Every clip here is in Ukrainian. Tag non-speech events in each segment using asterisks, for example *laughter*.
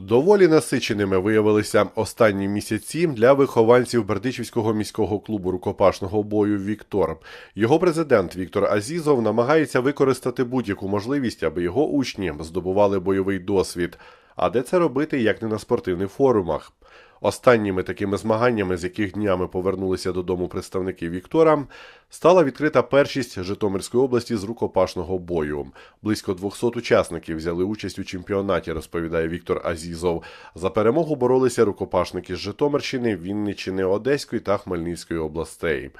Доволі насиченими виявилися останні місяці для вихованців Бердичівського міського клубу рукопашного бою Віктор. Його президент Віктор Азізов намагається використати будь-яку можливість, аби його учні здобували бойовий досвід. А де це робити, як не на спортивних форумах? Останніми такими змаганнями, з яких днями повернулися додому представники Віктора, стала відкрита першість Житомирської області з рукопашного бою. Близько 200 учасників взяли участь у чемпіонаті, розповідає Віктор Азізов. За перемогу боролися рукопашники з Житомирщини, Вінниччини, Одеської та Хмельницької областей.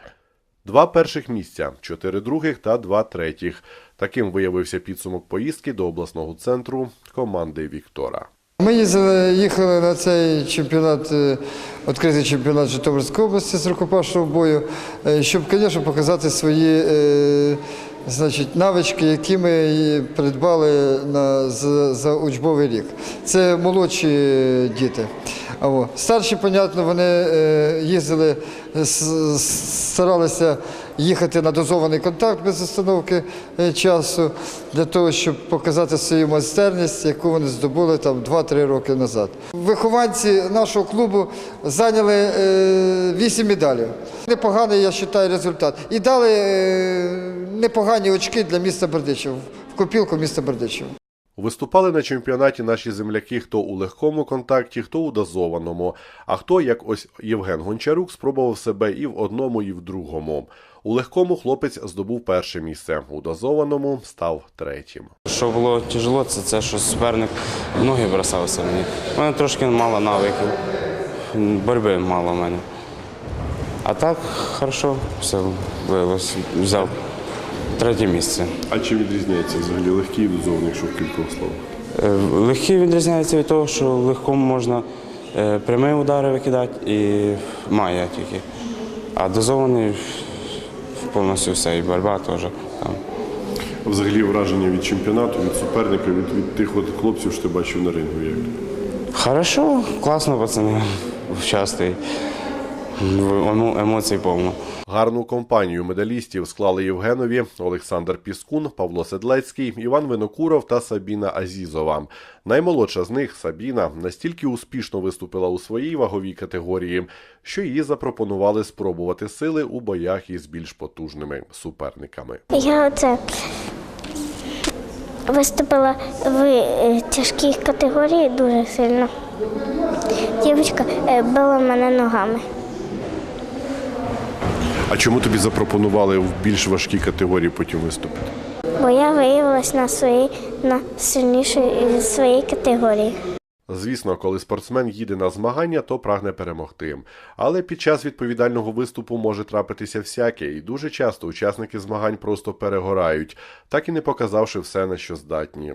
Два перших місця, чотири других та два третіх. Таким виявився підсумок поїздки до обласного центру команди Віктора. Ми їхали на цей чемпіонат, е, відкритий чемпіонат Житомирської області з рукопашного бою, е, щоб, звісно, показати свої е, значить, навички, які ми придбали на, за, за учбовий рік. Це молодші діти. Старші, понятно, вони е, їздили, старалися їхати на дозований контакт без остановки е, часу для того, щоб показати свою майстерність, яку вони здобули там 2-3 роки назад. Вихованці нашого клубу зайняли е, 8 медалей. Непоганий, я вважаю, результат. І дали е, непогані очки для міста Бердичів, в копілку міста Бердичів. Виступали на чемпіонаті наші земляки хто у легкому контакті, хто у дозованому, а хто, як ось Євген Гончарук, спробував себе і в одному, і в другому. У легкому хлопець здобув перше місце, у дозованому став третім. Що було тяжело, це те, що суперник ноги бросався мені. У мене трошки мало навиків, боротьби мало в мене. А так, хорошо, все виявилось. Взяв третє місце. А чим відрізняється взагалі легкий і дозований, якщо в кількох словах? Е, Легкий відрізняється від того, що в легкому можна е, прямі удари викидати і має тільки. А дозований повністю все, і боротьба теж там. Взагалі враження від чемпіонату, від суперника, від, від тих от хлопців, що ти бачив на рингу. Як? Хорошо, класно, пацани, *laughs* участвують. Емо- Емоцій повно. Гарну компанію медалістів склали Євгенові, Олександр Піскун, Павло Седлецький, Іван Винокуров та Сабіна Азізова. Наймолодша з них Сабіна настільки успішно виступила у своїй ваговій категорії, що її запропонували спробувати сили у боях із більш потужними суперниками. Я оце виступила в е, тяжкій категорії дуже сильно. Дівчинка е, била мене ногами. А чому тобі запропонували в більш важкій категорії потім виступити? Бо я виявилась на своїй на сильнішій своїй категорії. Звісно, коли спортсмен їде на змагання, то прагне перемогти. Але під час відповідального виступу може трапитися всяке, і дуже часто учасники змагань просто перегорають, так і не показавши все, на що здатні.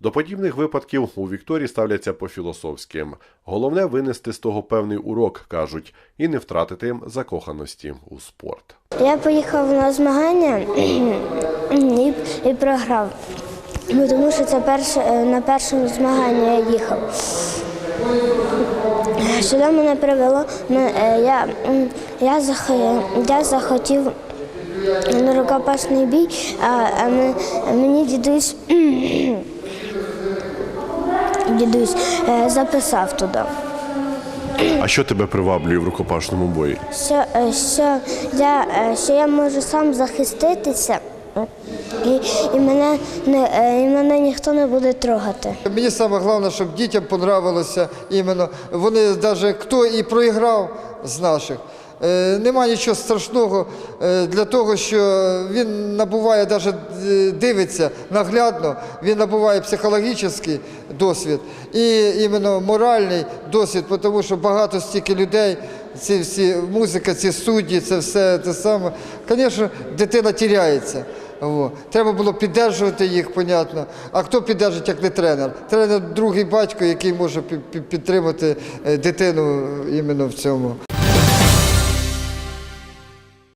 До подібних випадків у Вікторії ставляться по-філософськи. Головне винести з того певний урок, кажуть, і не втратити закоханості у спорт. Я поїхав на змагання *clears throat* і, і програв. Ну, тому що це перше, е, на першому змаганні я їхав. Сюди мене привело, е, я, я, я захотів на рукопашний бій, а мені дідусь, *clears throat* дідусь е, записав туди. А що тебе приваблює в рукопашному бої? що, е, що, я, е, що я можу сам захиститися, і, і, мене, не, і мене ніхто не буде трогати. Мені саме головне, щоб дітям понравилося іменно. Вони навіть хто і проіграв з наших. Е, Нема нічого страшного е, для того, що він набуває, навіть дивиться наглядно, він набуває психологічний досвід і іменно моральний досвід, тому що багато стільки людей, ці всі музика, ці судді, це все те саме. Звісно, дитина тіряється. Треба було піддержувати їх, понятно. А хто піддержить, як не тренер? Тренер другий батько, який може пі- пі- підтримати е, дитину іменно в цьому.